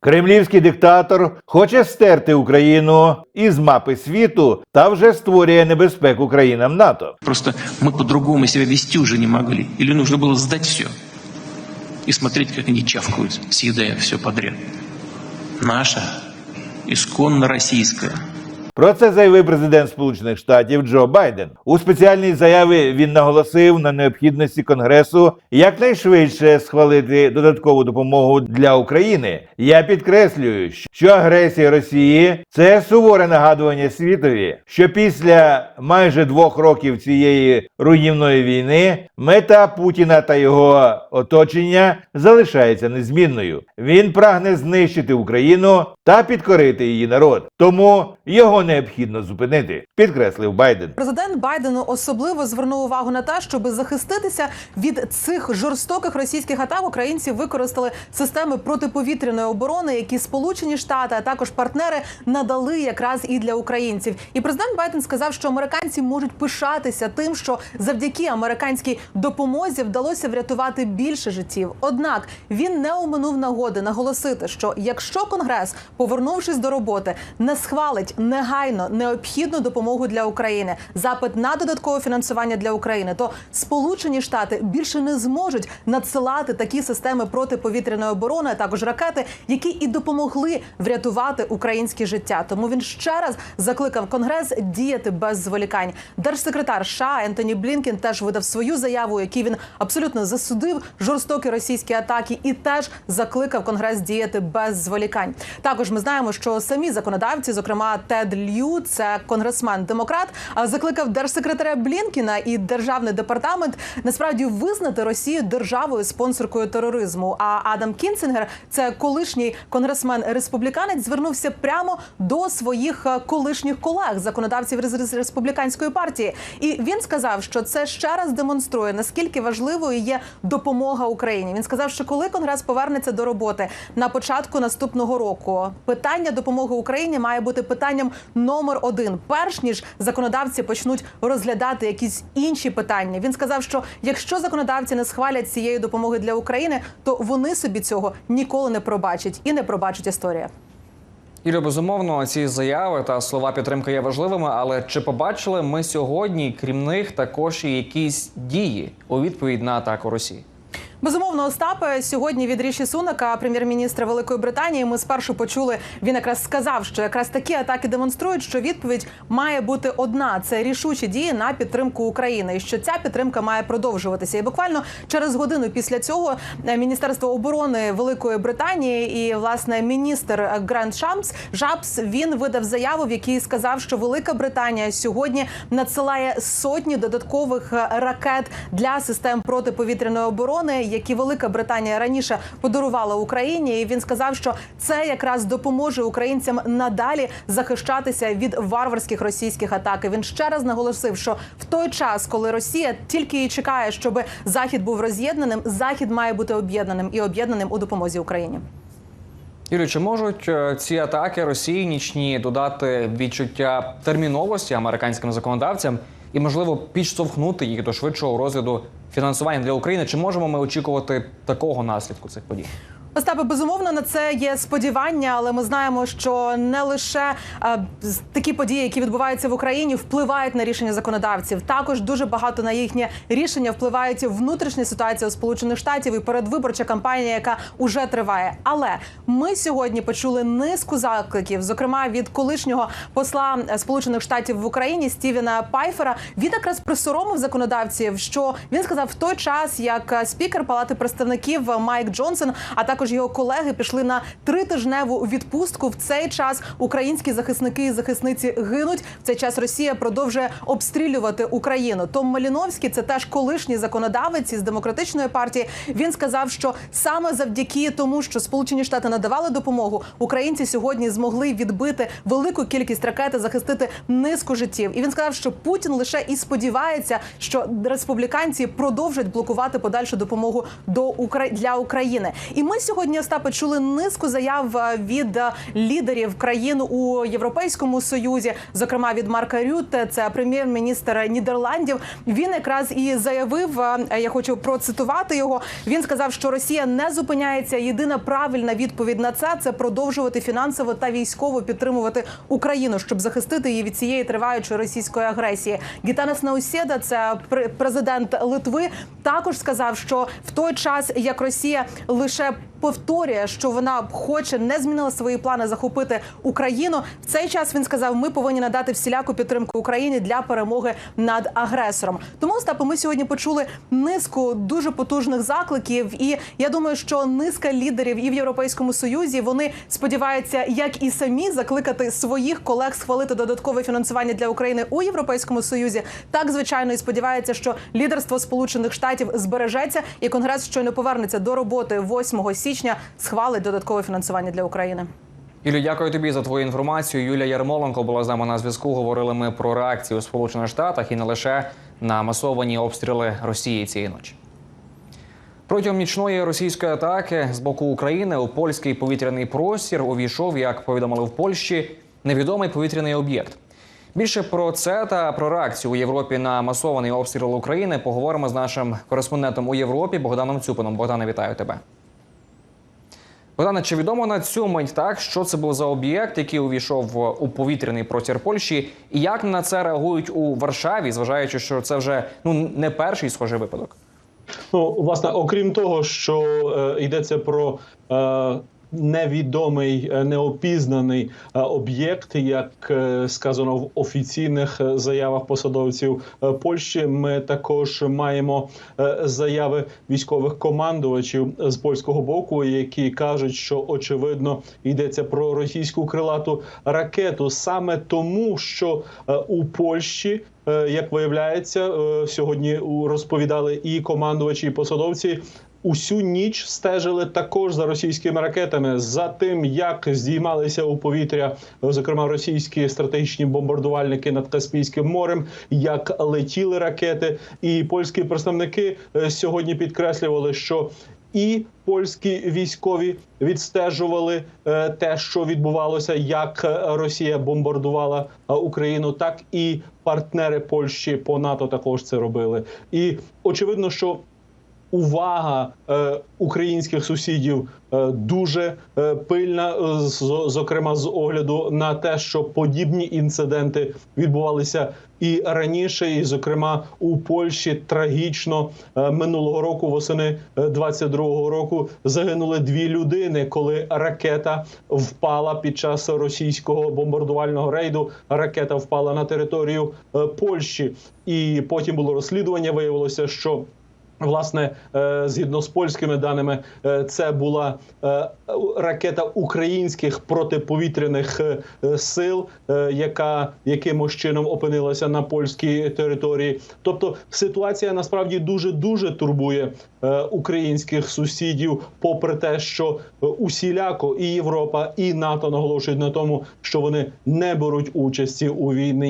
Кремлівський диктатор хоче стерти Україну із мапи світу та вже створює небезпеку країнам НАТО. Просто мы по-другому себя вести уже не могли. Или нужно было сдать все и смотреть, как они чавкают, съедая все подряд. Наша, исконно российская, Про це заявив президент Сполучених Штатів Джо Байден. У спеціальній заяві він наголосив на необхідності Конгресу якнайшвидше схвалити додаткову допомогу для України. Я підкреслюю, що агресія Росії це суворе нагадування світові, що після майже двох років цієї руйнівної війни мета Путіна та його оточення залишається незмінною. Він прагне знищити Україну та підкорити її народ. Тому його необхідно зупинити, підкреслив Байден. Президент Байден особливо звернув увагу на те, щоб захиститися від цих жорстоких російських атак. Українці використали системи протиповітряної оборони, які Сполучені Штати, а також партнери надали якраз і для українців. І президент Байден сказав, що американці можуть пишатися тим, що завдяки американській допомозі вдалося врятувати більше життів. Однак він не оминув нагоди наголосити, що якщо Конгрес, повернувшись до роботи, не схвалить негайно необхідну допомогу для України, запит на додаткове фінансування для України, то Сполучені Штати більше не зможуть надсилати такі системи протиповітряної оборони, а також ракети, які і допомогли врятувати українське життя. Тому він ще раз закликав Конгрес діяти без зволікань. Держсекретар США Ентоні Блінкен теж видав свою заяву, якій він абсолютно засудив жорстокі російські атаки, і теж закликав Конгрес діяти без зволікань. Також ми знаємо, що самі законодавці, зокрема Тед Лью, це конгресмен демократ, закликав держсекретаря Блінкіна і державний департамент насправді визнати Росію державою спонсоркою тероризму. А Адам Кінценгер, це колишній конгресмен республіканець, звернувся прямо до своїх е, колишніх колег, законодавців республіканської партії. І він сказав, що це ще раз демонструє наскільки важливою є допомога Україні. Він сказав, що коли конгрес повернеться до роботи на початку наступного року, питання допомоги Україні має бути питанням номер один, перш ніж законодавці почнуть розглядати якісь інші питання. Він сказав, що якщо законодавці не схвалять цієї допомоги для України, то вони собі цього ніколи не пробачать і не пробачить історія. Ілю, безумовно, ці заяви та слова підтримки є важливими, але чи побачили ми сьогодні, крім них, також і якісь дії у відповідь на атаку Росії? Безумовно, Остапе сьогодні від Ріші Сунака, прем'єр-міністра Великої Британії. Ми спершу почули. Він якраз сказав, що якраз такі атаки демонструють, що відповідь має бути одна: це рішучі дії на підтримку України, і що ця підтримка має продовжуватися. І буквально через годину після цього е, Міністерство оборони Великої Британії і власне міністр е, Гранд Шамс Жабс він видав заяву, в якій сказав, що Велика Британія сьогодні надсилає сотні додаткових е, ракет для систем протиповітряної оборони, які Велика Британія раніше подарувала Україні. І він сказав, що це якраз допоможе українцям надалі захищатися від варварських російських атак. І Він ще раз наголосив, що в той час, коли Росія тільки і чекає, щоб захід був роз'єднаним, захід має бути об'єднаним і об'єднаним у допомозі Україні. Юрій, чи можуть е, ці атаки Росії нічні додати відчуття терміновості американським законодавцям і, можливо, підштовхнути їх до швидшого розгляду фінансування для України? Чи можемо ми очікувати такого наслідку цих подій? Остапе, безумовно, на це є сподівання, але ми знаємо, що не лише е, такі події, які відбуваються в Україні, впливають на рішення законодавців. Також дуже багато на їхнє рішення впливають внутрішня ситуація у Сполучених Штатів і передвиборча кампанія, яка уже триває. Але ми сьогодні почули низку закликів, зокрема від колишнього посла е, Сполучених Штатів в Україні Стівена Пайфера. Він якраз присоромив законодавців, що він сказав в той час, як е, спікер Палати представників Майк Джонсон, а також його колеги пішли на тритижневу відпустку. В цей час українські захисники і захисниці гинуть. В цей час Росія продовжує обстрілювати Україну. Том Маліновський, це теж колишній законодавець із демократичної партії. Він сказав, що саме завдяки тому, що Сполучені Штати надавали допомогу, українці сьогодні змогли відбити велику кількість ракет і захистити низку життів. І він сказав, що Путін лише і сподівається, що республіканці продовжать блокувати подальшу допомогу до для України. І ми сьогодні. Сьогодні Остапе чули низку заяв е, від е, лідерів країн у Європейському Союзі, зокрема від Марка Рютте, це прем'єр-міністр Нідерландів. Він якраз і заявив. е, Я хочу процитувати його. Він сказав, що Росія не зупиняється. Єдина правильна відповідь на це це продовжувати фінансово та військово підтримувати Україну, щоб захистити її від цієї триваючої російської агресії. Гітанас Науседа, це пр- президент Литви, також сказав, що в той час як Росія лише повторює, що вона хоче, не змінила свої плани захопити Україну. В цей час він сказав: ми повинні надати всіляку підтримку Україні для перемоги над агресором. Тому Остапе, ми сьогодні почули низку дуже потужних закликів, і я думаю, що низка лідерів і в Європейському Союзі вони сподіваються, як і самі закликати своїх колег схвалити додаткове фінансування для України у Європейському Союзі. Так звичайно і сподівається, що лідерство Сполучених Штатів збережеться, і Конгрес щойно повернеться до роботи 8 січня, схвалить додаткове фінансування для України. Юлі, дякую тобі за твою інформацію. Юлія Ярмоленко була з нами на зв'язку. Говорили ми про реакцію у Сполучених Штатах і не лише на масовані обстріли Росії цієї ночі. Протягом нічної російської атаки з боку України у польський повітряний простір увійшов, як повідомили в Польщі, невідомий повітряний об'єкт. Більше про це та про реакцію у Європі на масований обстріл України поговоримо з нашим кореспондентом у Європі Богданом Цюпином. Богдане, вітаю тебе. Богдане, чи відомо на цю мить так, що це був за об'єкт, який увійшов у повітряний простір Польщі, і як на це реагують у Варшаві, зважаючи, що це вже ну не перший схожий випадок? Ну, власне, окрім того, що е, йдеться про е, невідомий, е, неопізнаний е, об'єкт, як е, сказано в офіційних заявах посадовців Польщі, ми також маємо заяви військових командувачів з польського боку, які кажуть, що очевидно йдеться про російську крилату ракету, саме тому, що у Польщі. Як виявляється, сьогодні розповідали і командувачі, і посадовці. Усю ніч стежили також за російськими ракетами, за тим, як здіймалися у повітря, зокрема російські стратегічні бомбардувальники над Каспійським морем, як летіли ракети. І польські представники е, сьогодні підкреслювали, що і польські військові відстежували е, те, що відбувалося, як Росія бомбардувала е, Україну, так і партнери Польщі по НАТО також це робили. І очевидно, що увага е, українських сусідів е, дуже е, пильна, зокрема з огляду на те, що подібні інциденти відбувалися і раніше, і зокрема у Польщі трагічно минулого року, восени е, 22-го року, загинули дві людини, коли ракета впала під час російського бомбардувального рейду. Ракета впала на територію Польщі, і потім було розслідування. Виявилося, що Власне, е, згідно з польськими даними, е, це була е, ракета українських протиповітряних сил, яка якимось чином опинилася на польській території. Тобто ситуація насправді дуже дуже турбує українських сусідів, попри те, що усіляко і Європа, і НАТО наголошують на тому, що вони не беруть участі у війні